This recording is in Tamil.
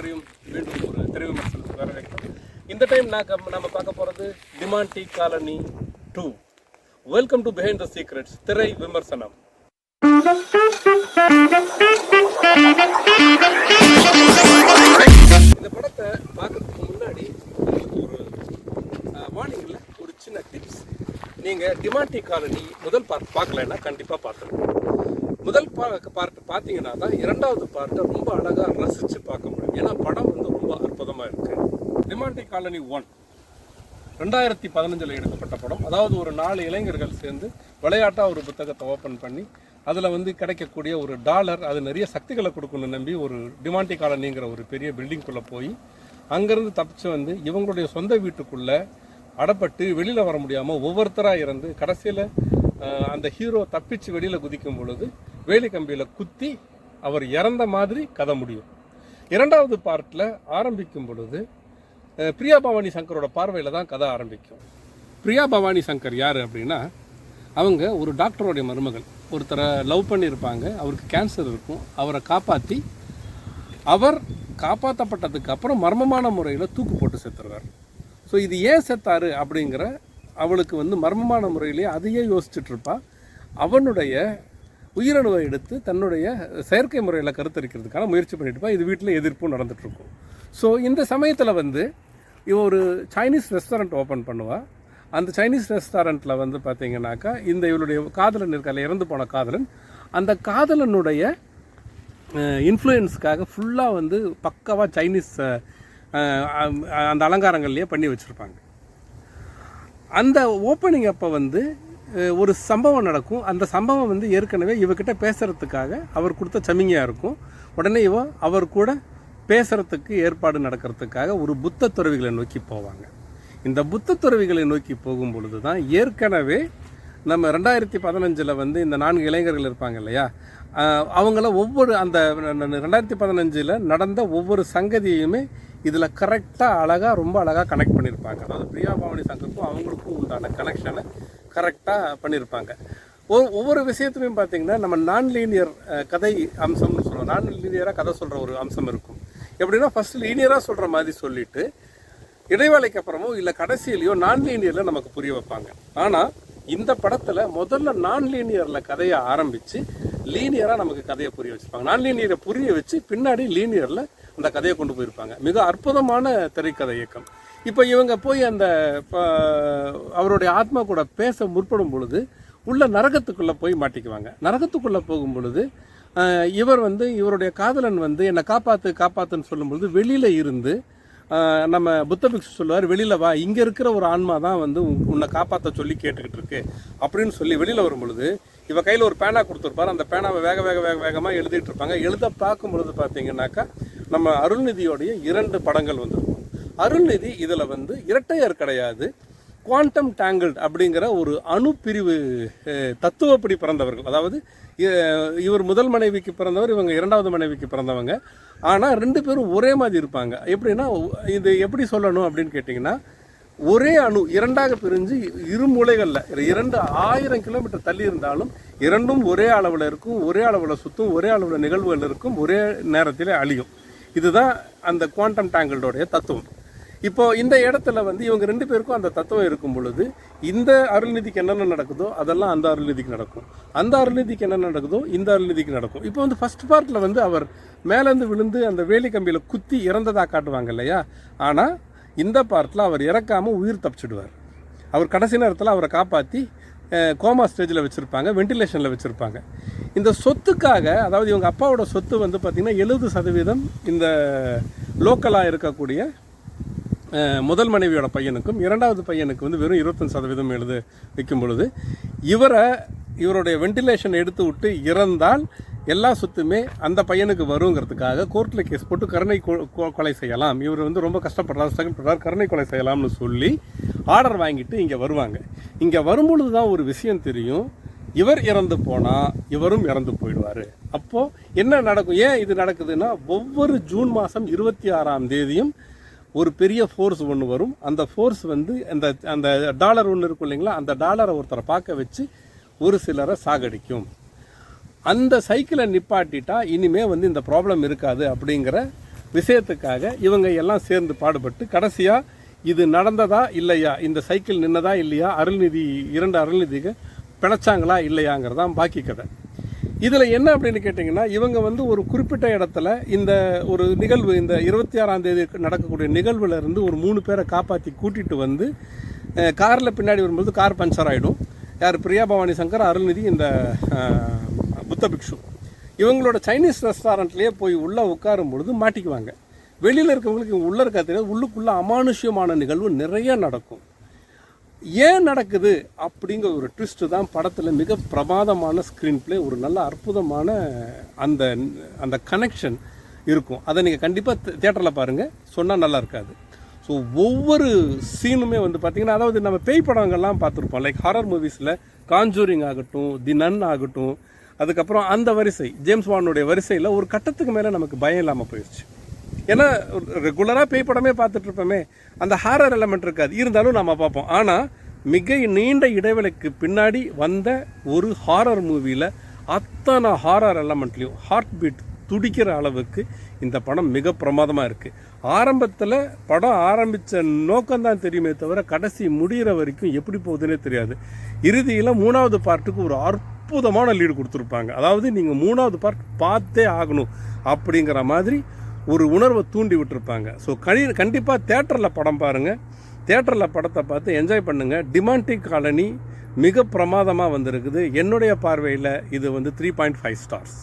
அனைவரையும் மீண்டும் ஒரு திரை விமர்சனத்துக்கு வரவேற்கிறோம் இந்த டைம் நான் நம்ம பார்க்க போகிறது Demonte colony two welcome to behind the secrets திரை விமர்சனம். இந்த படத்தை பார்க்கறதுக்கு முன்னாடி ஒரு வார்னிங்கில் ஒரு சின்ன டிப்ஸ் நீங்கள் டிமாண்ட் டீ காலனி முதல் பார்க்க பார்க்கலன்னா கண்டிப்பாக பார்த்துருங்க. முதல் பா பார்ட் பார்த்தீங்கன்னா தான் இரண்டாவது பார்ட்டை ரொம்ப அழகாக ரசித்து பார்க்க முடியும். ஏன்னா படம் வந்து ரொம்ப அற்புதமாக இருக்கு. டிமாண்டி காலனி ஒன் ரெண்டாயிரத்தி பதினஞ்சில் எடுக்கப்பட்ட படம். அதாவது ஒரு நாலு இளைஞர்கள் சேர்ந்து விளையாட்டாக ஒரு புத்தகத்தை ஓப்பன் பண்ணி அதில் வந்து கிடைக்கக்கூடிய ஒரு டாலர் அது நிறைய சக்திகளை கொடுக்கணும்னு நம்பி ஒரு டிமாண்டி காலனிங்கிற ஒரு பெரிய பில்டிங்குள்ளே போய் அங்கேருந்து தப்பிச்சு வந்து இவங்களுடைய சொந்த வீட்டுக்குள்ளே அடப்பட்டு வெளியில் வர முடியாமல் ஒவ்வொருத்தராக இறந்து கடைசியில் அந்த ஹீரோ தப்பிச்சு வெளியில் குதிக்கும் பொழுது வேலிக்கம்பியில் குத்தி அவர் இறந்த மாதிரி கதை முடியும். இரண்டாவது பார்ட்டில் ஆரம்பிக்கும் பொழுது பிரியா பவானி சங்கரோட பார்வையில் தான் கதை ஆரம்பிக்கும். பிரியா பவானி சங்கர் யார் அப்படின்னா அவங்க ஒரு டாக்டருடைய மருமகள். ஒருத்தரை லவ் பண்ணியிருப்பாங்க அவருக்கு கேன்சர் இருக்கும் அவரை காப்பாற்றி அவர் காப்பாற்றப்பட்டதுக்கு அப்புறம் மர்மமான முறையில் தூக்கு போட்டு செத்துருவார் ஸோ இது ஏன் செத்தாரு அப்படிங்கிற அவளுக்கு வந்து மர்மமான முறையிலேயே அதையே யோசிச்சுட்ருப்பா அவனுடைய உயிரணுவை எடுத்து தன்னுடைய செயற்கை முறையில் கருத்தரிக்கிறதுக்கான முயற்சி பண்ணிட்டு இது வீட்டில் எதிர்ப்பும் நடந்துகிட்ருக்கும் ஸோ இந்த சமயத்தில் வந்து இவ ஒரு சைனீஸ் ரெஸ்டாரண்ட் ஓப்பன் பண்ணுவா. அந்த சைனீஸ் ரெஸ்டாரண்ட்டில் வந்து பார்த்தீங்கன்னாக்கா இந்த இவளுடைய காதலன் இருக்கால இறந்து போன காதலன் அந்த காதலனுடைய இன்ஃப்ளூயன்ஸ்க்காக ஃபுல்லாக வந்து பக்காவாக சைனீஸ் அந்த அலங்காரங்கள்லேயே பண்ணி வச்சுருப்பாங்க. அந்த ஓப்பனிங் அப்போ வந்து ஒரு சம்பவம் நடக்கும். அந்த சம்பவம் வந்து ஏற்கனவே இவகிட்ட பேசுகிறதுக்காக அவர் கொடுத்த சமிங்கையாக இருக்கும். உடனே இவ அவர் கூட பேசுகிறதுக்கு ஏற்பாடு நடக்கிறதுக்காக ஒரு புத்த துறவிகளை நோக்கி போவாங்க. இந்த புத்த துறவிகளை நோக்கி போகும் பொழுது தான் ஏற்கனவே நம்ம ரெண்டாயிரத்தி பதினஞ்சில் வந்து இந்த நான்கு இளைஞர்கள் இருப்பாங்க இல்லையா? அவங்கள ஒவ்வொரு அந்த ரெண்டாயிரத்தி பதினஞ்சில் நடந்த ஒவ்வொரு சங்கதியுமே இதில் கரெக்டாக அழகாக ரொம்ப அழகாக கனெக்ட் பண்ணியிருப்பாங்க. அதாவது பிரியா பவானி சங்கருக்கும் அவங்களுக்கும் உண்டான கனெக்ஷனை கரெக்டாக பண்ணியிருப்பாங்க ஒ- ஒவ்வொரு விஷயத்துலையும் பார்த்தீங்கன்னா நம்ம நான் லீனியர் கதை அம்சம்னு சொல்லுவோம் நான் லீனியராக கதை சொல்கிற ஒரு அம்சம் இருக்கும். எப்படின்னா ஃபர்ஸ்ட் லீனியராக சொல்கிற மாதிரி சொல்லிட்டு இடைவேளைக்கு அப்புறமோ இல்லை கடைசியிலையோ நான் லீனியரில் நமக்கு புரிய வைப்பாங்க. ஆனால் இந்த படத்தில் முதல்ல நான் லீனியரில் கதையை ஆரம்பித்து லீனியராக நமக்கு கதையை புரிய வச்சுருப்பாங்க. நான் லீனியரை புரிய வச்சு பின்னாடி லீனியரில் அந்த கதையை கொண்டு போயிருப்பாங்க. மிக அற்புதமான திரைக்கதை இயக்கம். இப்போ இவங்க போய் அந்த ப- அவருடைய ஆத்மா கூட பேச முற்படும் பொழுது உள்ள நரகத்துக்குள்ளே போய் மாட்டிக்குவாங்க. நரகத்துக்குள்ளே போகும் பொழுது இவர் வந்து இவருடைய காதலன் வந்து என்னை காப்பாற்று காப்பாற்றுன்னு சொல்லும் பொழுது வெளியில் இருந்து நம்ம புத்த பிக்ஷு சொல்லுவார் வெளியில் வா இங்கே இருக்கிற ஒரு ஆன்மா தான் வந்து உன்னை காப்பாற்ற சொல்லி கேட்டுக்கிட்டு இருக்கு. அப்படின்னு சொல்லி வெளியில் வரும் பொழுது இவன் கையில் ஒரு பேனா கொடுத்துருப்பார். அந்த பேனாவை வேக வேக வேக வேகமாக எழுதிட்டு இருப்பாங்க. எழுத பார்க்கும் பொழுது பார்த்தீங்கன்னாக்கா நம்ம அருள்நிதியோடைய இரண்டு படங்கள் வந்துடும் அருள்நிதி இதில் வந்து இரட்டையர் கிடையாது. குவாண்டம் டேங்கிள்ட் அப்படிங்கிற ஒரு அணு பிரிவு தத்துவப்படி பிறந்தவர்கள். அதாவது இவர் முதல் மனைவிக்கு பிறந்தவர் இவங்க இரண்டாவது மனைவிக்கு பிறந்தவங்க. ஆனால் ரெண்டு பேரும் ஒரே மாதிரி இருப்பாங்க. எப்படின்னா இது எப்படி சொல்லணும் அப்படின்னு கேட்டிங்கன்னா ஒரே அணு இரண்டாக பிரிஞ்சு இரு மூலைகளில் இரண்டு ஆயிரம் கிலோமீட்டர் தள்ளி இருந்தாலும் இரண்டும் ஒரே அளவில் இருக்கும் ஒரே அளவில் சுற்றும் ஒரே அளவில் நிகழ்வுகள் இருக்கும் ஒரே நேரத்தில் அழியும். இதுதான் அந்த குவாண்டம் டேங்கிளோடைய தத்துவம். இப்போ இந்த இடத்துல வந்து இவங்க ரெண்டு பேருக்கும் அந்த தத்துவம் இருக்கும் பொழுது இந்த அருள்நிதிக்கு என்னென்ன நடக்குதோ அதெல்லாம் அந்த அருள்நிதிக்கு நடக்கும். அந்த அருள்நிதிக்கு என்னென்ன நடக்குதோ இந்த அருள்நிதிக்கு நடக்கும். இப்போ வந்து ஃபர்ஸ்ட் பார்ட்டில் வந்து அவர் மேலேருந்து விழுந்து அந்த வேலி கம்பியில் குத்தி இறந்ததாக காட்டுவாங்க இல்லையா? ஆனால் இந்த பார்ட்டில் அவர் இறக்காமல் உயிர் தப்பிச்சிடுவார். அவர் கடைசி நேரத்தில் அவரை காப்பாற்றி கோமா ஸ்டேஜில் வச்சுருப்பாங்க வென்டிலேஷனில் வச்சுருப்பாங்க. இந்த சொத்துக்காக அதாவது இவங்க அப்பாவோட சொத்து வந்து பார்த்திங்கன்னா எழுபது சதவீதம் இந்த லோக்கலாக இருக்கக்கூடிய முதல் மனைவியோட பையனுக்கும் இரண்டாவது பையனுக்கு வந்து வெறும் இருபத்தஞ்சு சதவீதம் எழுது வைக்கும் பொழுது இவரை இவருடைய வென்டிலேஷன் எடுத்து விட்டு இறந்தால் எல்லா சொத்துமே அந்த பையனுக்கு வருங்கிறதுக்காக கோர்ட்டில் கேஸ் போட்டு கருணை கொ- கொ- கொலை செய்யலாம். இவர் வந்து ரொம்ப கஷ்டப்படுறார் கஷ்டப்படுறார் கருணை கொலை செய்யலாம்னு சொல்லி ஆர்டர் வாங்கிட்டு இங்கே வருவாங்க. இங்கே வரும்பொழுது தான் ஒரு விஷயம் தெரியும். இவர் இறந்து போனால் இவரும் இறந்து போயிடுவார். அப்போது என்ன நடக்கும்? ஏன் இது நடக்குதுன்னா ஒவ்வொரு ஜூன் மாதம் இருபத்தி ஆறாம் தேதியும் ஒரு பெரிய ஃபோர்ஸ் ஒன்று வரும். அந்த ஃபோர்ஸ் வந்து அந்த அந்த டாலர் ஒன்று இருக்கும் இல்லைங்களா? அந்த டாலரை ஒருத்தரை பார்க்க வச்சு ஒரு சிலரை சாகடிக்கும். அந்த சைக்கிளை நிப்பாட்டிட்டா இனிமே வந்து இந்த ப்ராப்ளம் இருக்காது அப்படிங்கிற விஷயத்துக்காக இவங்க எல்லாம் சேர்ந்து பாடுபட்டு கடைசியாக இது நடந்ததா இல்லையா? இந்த சைக்கிள் நின்னதா இல்லையா? அருள்நிதி இரண்டு அருள்நிதிகள் பிழைச்சாங்களா இல்லையாங்கிறதான் பாக்கி கதை. இதில் என்ன அப்படின்னு கேட்டிங்கன்னா இவங்க வந்து ஒரு குறிப்பிட்ட இடத்துல இந்த ஒரு நிகழ்வு இந்த இருபத்தி ஆறாம் தேதி நடக்கக்கூடிய நிகழ்வுல இருந்து ஒரு மூணு பேரை காப்பாற்றி கூட்டிகிட்டு வந்து காரில் பின்னாடி வரும்போது கார் பஞ்சர் ஆகிடும் யார்? பிரியா பவானி சங்கர் அருள்நிதி இந்த புத்த பிக்ஷு. இவங்களோட சைனீஸ் ரெஸ்டாரண்ட்லேயே போய் உள்ளே உட்காரும் பொழுது மாட்டிக்குவாங்க. வெளியில் இருக்கவங்களுக்கு இவங்க உள்ளே இருக்கா தெரியாது உள்ளுக்குள்ளே அமானுஷ்யமான நிகழ்வு நிறைய நடக்கும். ஏன் நடக்குது அப்படிங்கிற ஒரு ட்விஸ்ட் தான் படத்தில் மிக பிரமாதமான ஸ்க்ரீன் ப்ளே ஒரு நல்ல அற்புதமான அந்த அந்த கனெக்ஷன் இருக்கும். அதை நீங்கள் கண்டிப்பாக தேட்டரில் பாருங்கள் சொன்னால் நல்லா இருக்காது. ஸோ ஒவ்வொரு சீனுமே வந்து பார்த்திங்கன்னா அதாவது நம்ம பேய் படங்கள்லாம் பார்த்துருப்போம். லைக் ஹாரர் மூவிஸில் காஞ்சூரிங் ஆகட்டும் தி நன் ஆகட்டும் அதுக்கப்புறம் அந்த வரிசை ஜேம்ஸ் வானுடைய வரிசையில் ஒரு கட்டத்துக்கு மேலே நமக்கு பயம் இல்லாமல் போயிடுச்சு ஏன்னா ரெகுலராக பேய் படமே பார்த்துட்ருப்போமே அந்த ஹாரர் எலமெண்ட் இருக்காது. இருந்தாலும் நம்ம பார்ப்போம். ஆனால் மிக நீண்ட இடைவெளிக்கு பின்னாடி வந்த ஒரு ஹாரர் மூவியில் அத்தனை ஹாரர் எலமெண்ட்லேயும் ஹார்ட் பீட் துடிக்கிற அளவுக்கு இந்த படம் மிக பிரமாதமாக இருக்குது ஆரம்பத்தில் படம் ஆரம்பித்த நோக்கம்தான் தெரியுமே தவிர கடைசி முடிகிற வரைக்கும் எப்படி போகுதுன்னே தெரியாது. இறுதியில் மூணாவது பார்ட்டுக்கு ஒரு அற்புதமான லீடு கொடுத்துருப்பாங்க. அதாவது நீங்கள் மூணாவது பார்ட் பார்த்தே ஆகணும் அப்படிங்கிற மாதிரி ஒரு உணர்வை தூண்டி விட்டுருப்பாங்க. ஸோ கணி கண்டிப்பாக தேட்டரில் படம் பாருங்கள் தேட்டரில் படத்தை பார்த்து என்ஜாய் பண்ணுங்கள் டிமாண்டிக் காலனி மிக பிரமாதமாக வந்திருக்குது. என்னுடைய பார்வையில் இது வந்து த்ரீ பாயிண்ட் ஃபைவ் ஸ்டார்ஸ்